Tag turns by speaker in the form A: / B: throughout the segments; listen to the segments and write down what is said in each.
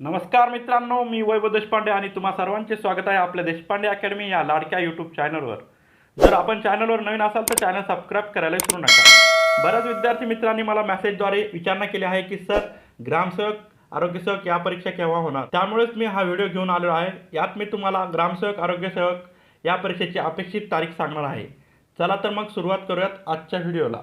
A: नमस्कार मित्रांनो मी वैभव देशपांडे आणि तुम्हा सर्वांचे स्वागत आहे आपल्या देशपांडे अकॅडमी या लाडक्या यूट्यूब चॅनलवर जर आपण चॅनलवर नवीन असाल तर चॅनल सबस्क्राईब करायला विसरू नका. बऱ्याच विद्यार्थी मित्रांनी मला मेसेजद्वारे विचारणा केली आहे की सर ग्रामसेवक आरोग्यसेवक या परीक्षा केव्हा होणार? त्यामुळेच मी हा व्हिडिओ घेऊन आलेलो आहे. यात मी तुम्हाला ग्रामसेवक आरोग्यसेवक या परीक्षेची अपेक्षित तारीख सांगणार आहे. चला तर मग सुरुवात करूयात आजच्या व्हिडिओला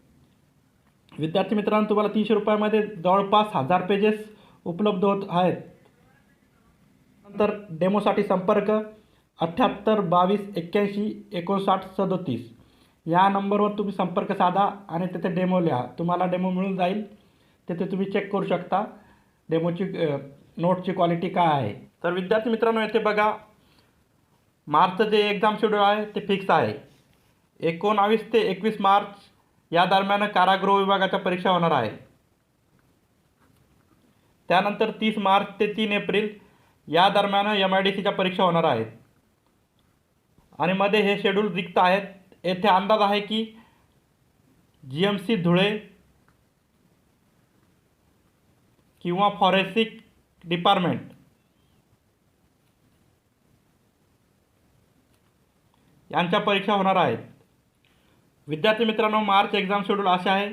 A: विद्यार्थी मित्रांनो तुम्हाला तीनशे रुपयामध्ये जवळपास हजार पेजेस उपलब्ध होत आहेत. नंतर डेमोसाठी संपर्क अठ्ठ्याहत्तर बावीस एक्क्याऐंशी एकोणसाठ सदोतीस. या नंबरवर तुम्ही संपर्क साधा आणि तिथे डेमो लिहा. तुम्हाला डेमो मिळून जाईल. तेथे तुम्ही चेक करू शकता डेमोची नोटची क्वालिटी काय आहे. तर विद्यार्थी मित्रांनो येथे बघा. मार्चचं जे एक्झाम शेड्यूल आहे ते फिक्स आहे. एकोणावीस ते एकवीस मार्च या दरम्यान कारागृह विभागाच्या परीक्षा होणार आहे. त्यानंतर तीस मार्च ते तीन एप्रिल या दरम्यान एम आय डी सीच्या परीक्षा होणार आहेत. आणि मध्ये हे शेड्यूल रिक्त आहेत. येथे अंदाज आहे की जी एम सी धुळे किंवा फॉरेन्सिक डिपार्टमेंट यांच्या परीक्षा होणार आहेत. विद्यार्थी मित्रांनो मार्च एक्झाम शेड्यूल असे आहे.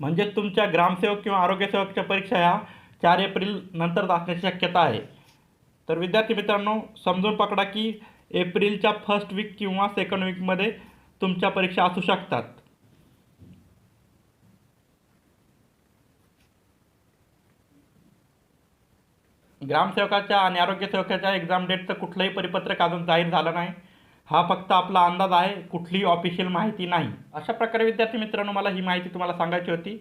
A: म्हणजेच तुमच्या ग्रामसेवक किंवा आरोग्यसेवकच्या परीक्षा ह्या चार एप्रिल नंतर असण्याची शक्यता आहे. तर विद्यार्थी मित्रांनो समजून पकडा की एप्रिलच्या फर्स्ट वीक किंवा सेकंड वीकमध्ये तुमच्या परीक्षा असू शकतात. ग्रामसेवकाच्या आणि आरोग्यसेवकाच्या एक्झाम डेटचं कुठलंही परिपत्रक अजून जाहीर झालं नाही. हा फक्त आपला अंदाज आहे कुठलीही ऑफिशियल माहिती नाही. अशा प्रकारे विद्यार्थी मित्रांनो मला ही माहिती तुम्हाला सांगायची होती.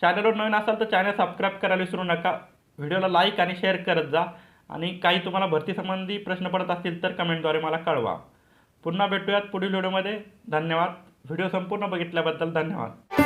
A: चॅनलवर नवीन असाल तर चॅनल सबस्क्राईब करायला विसरू नका. व्हिडिओला लाईक आणि शेअर करत जा. आणि काही तुम्हाला भरतीसंबंधी प्रश्न पडत असतील तर कमेंटद्वारे मला कळवा. पुन्हा भेटूयात पुढील व्हिडिओमध्ये धन्यवाद. व्हिडिओ संपूर्ण बघितल्याबद्दल धन्यवाद.